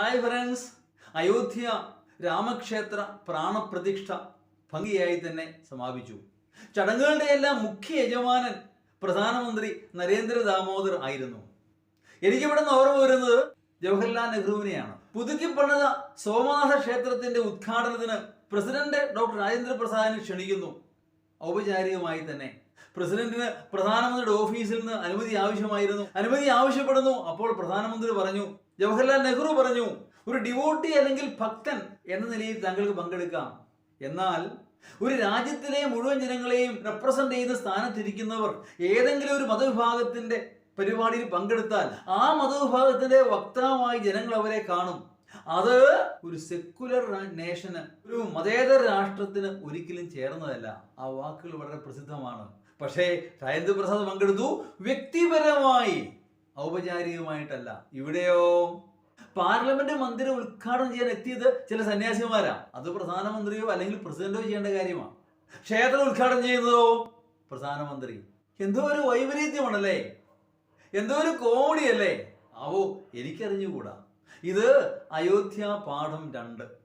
Hi friends Ayodhya രാമക്ഷേത്ര പ്രാണപ്രതിഷ്ഠ ഭംഗിയായി തന്നെ സമാപിച്ചു. ചടങ്ങുകളുടെ എല്ലാം മുഖ്യ യജമാനൻ പ്രധാനമന്ത്രി നരേന്ദ്ര ദാമോദർ ആയിരുന്നു. എനിക്കിവിടെ നിന്ന് ഓർമ്മ വരുന്നത് ജവഹർലാൽ നെഹ്റുവിനെയാണ്. പുതുക്കി പണിത സോമനാഥ ക്ഷേത്രത്തിന്റെ ഉദ്ഘാടനത്തിന് പ്രസിഡന്റ് ഡോക്ടർ രാജേന്ദ്ര പ്രസാദിനെ ക്ഷണിക്കുന്നു. ഔപചാരികമായി തന്നെ പ്രസിഡന്റിന് പ്രധാനമന്ത്രിയുടെ ഓഫീസിൽ നിന്ന് അനുമതി ആവശ്യമായിരുന്നു. അനുമതി ആവശ്യപ്പെടുന്നു. അപ്പോൾ പ്രധാനമന്ത്രി പറഞ്ഞു ജവഹർലാൽ നെഹ്റു പറഞ്ഞു ഒരു ഡിവോട്ടി അല്ലെങ്കിൽ ഭക്തൻ എന്ന നിലയിൽ താങ്കൾക്ക് പങ്കെടുക്കാം. എന്നാൽ ഒരു രാജ്യത്തിലെ മുഴുവൻ ജനങ്ങളെയും റെപ്രസെന്റ് ചെയ്യുന്ന സ്ഥാനത്തിരിക്കുന്നവർ ഏതെങ്കിലും ഒരു മതവിഭാഗത്തിന്റെ പരിപാടിയിൽ പങ്കെടുത്താൽ ആ മതവിഭാഗത്തിന്റെ വക്താവായി ജനങ്ങൾ അവരെ കാണും. അത് ഒരു സെക്കുലർ നേഷന് ഒരു മതേതര രാഷ്ട്രത്തിന് ഒരിക്കലും ചേർന്നതല്ല. ആ വാക്കുകൾ വളരെ പ്രസിദ്ധമാണ്. പക്ഷേ രാജേന്ദ്ര പ്രസാദ് പങ്കെടുത്തു വ്യക്തിപരമായി ഔപചാരികമായിട്ടല്ല. ഇവിടെയോ? പാർലമെന്റ് മന്ദിരം ഉദ്ഘാടനം ചെയ്യാൻ എത്തിയത് ചില സന്യാസിമാരാ. അത് പ്രധാനമന്ത്രിയോ അല്ലെങ്കിൽ പ്രസിഡന്റോ ചെയ്യേണ്ട കാര്യമാണ്. ക്ഷേത്രം ഉദ്ഘാടനം ചെയ്യുന്നതോ? പ്രധാനമന്ത്രി. എന്തോ ഒരു വൈപരീത്യമാണല്ലേ എന്തോ ഒരു കോമഡിയല്ലേ? അവോ എനിക്കറിഞ്ഞുകൂടാ. ഇത് അയോധ്യ പാഠം രണ്ട്.